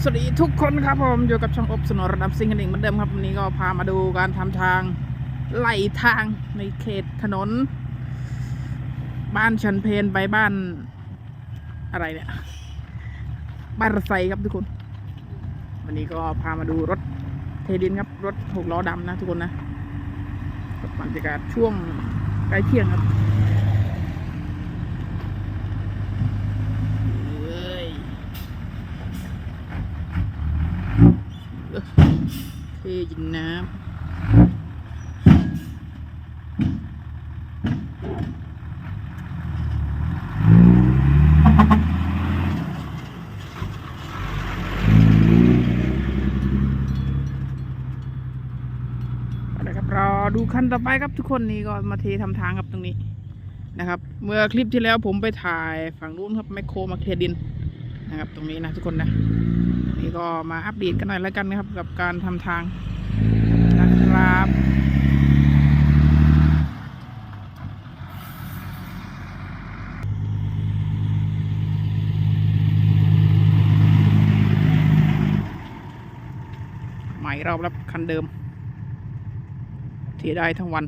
สวัสดีทุกคนครับผมอยู่กับช่องอบสนนระดับซิงกันเองเหมือนเดิมครับวันนี้ก็พามาดูการทำทางไหลทางในเขตถนน บ้านชันเพนไปบ้านอะไรเนี่ยบ้านรถไฟครับทุกคน วันนี้ก็พามาดูรถเทดินครับรถหกล้อดำนะทุกคนนะบรรยากาศช่วงใกล้เที่ยงครับเอ้ย เทยินน้ำเอาละครับรอดูขั้นต่อไปครับทุกคนนี่ก็มาเททำทางครับตรงนี้นะครับ เมื่อคลิปที่แล้วผมไปถ่ายฝั่งนู้นครับแมคโครมาเคลียร์ดินนะครับ ตรงนี้นะทุกคนนะนี่ก็มาอัปเดตกันหน่อยแล้วกันนะครับ กับการทำทาง ครับ ใหม่รอบรับคันเดิม ที่ได้ทั้งวัน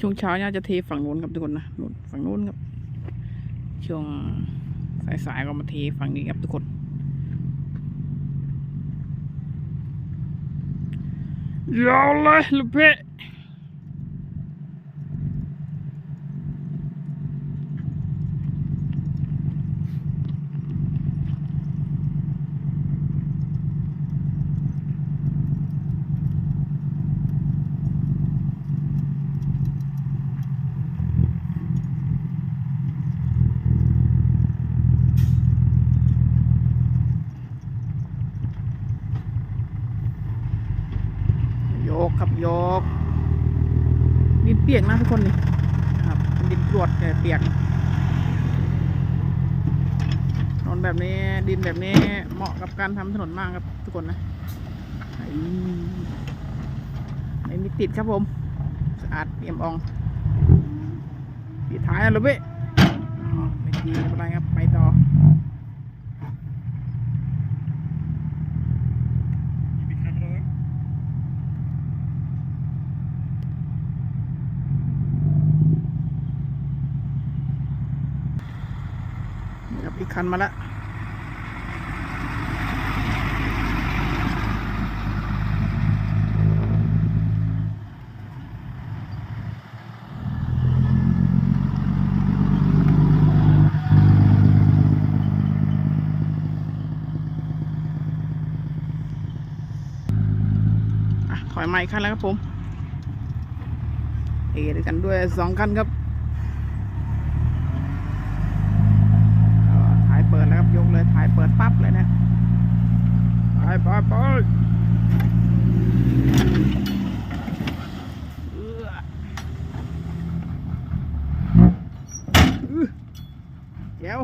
ช่วงเช้าเนี่ยจะเทฝั่งนู้นครับทุกคนนะนู้นฝั่งนู้นครับ ช่วงสายๆก็มาเทฝั่งนี้ครับทุกคน ยาวเลยลูกเพ่ โยกครับยกดินเปียกนะทุกคนนี่นะครับเป็นดินกรวดแต่เปียกถนนแบบนี้ดินแบบนี้เหมาะกับการทำถนนมากครับทุกคนนะไอ้ม่มีติดครับผมสะอาดเอี่ยมอ่องปิดท้ายแล้วเว้ยไม่ดีไม่เป็นไรครับไปต่อ นี่ คันมาแล้วอะถอยมาอีกคันแล้วครับผมเอด้วยกันด้วยสองคันครับ ก็ถ่ายเปิดแล้วครับยกเลยถ่ายเปิ ดปั๊บเลยนะ ไปไปไปเอื้ออื้อเดี๋ยว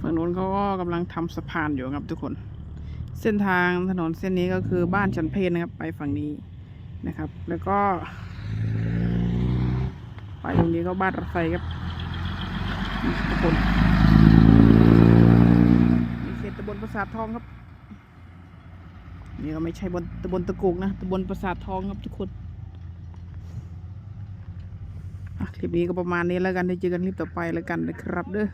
ฝั่งนู้นเขาก็กำลังทำสะพานอยู่ครับทุกคน เส้นทางถนนเส้นนี้ก็คือบ้านชันเพนนะครับ ไปฝั่งนี้ นะครับ แล้วก็ไปตรงนี้ก็บ้านรถไฟครับทุกคนมีเขตตำบลปราสาททองครับ นี่ก็ไม่ใช่บนตำบลตะกุกนะตำบลปราสาททองครับทุกคนคลิปนี้ก็ประมาณนี้แล้วกันได้เจอกันคลิปต่อไปแล้วกันนะครับเด้อ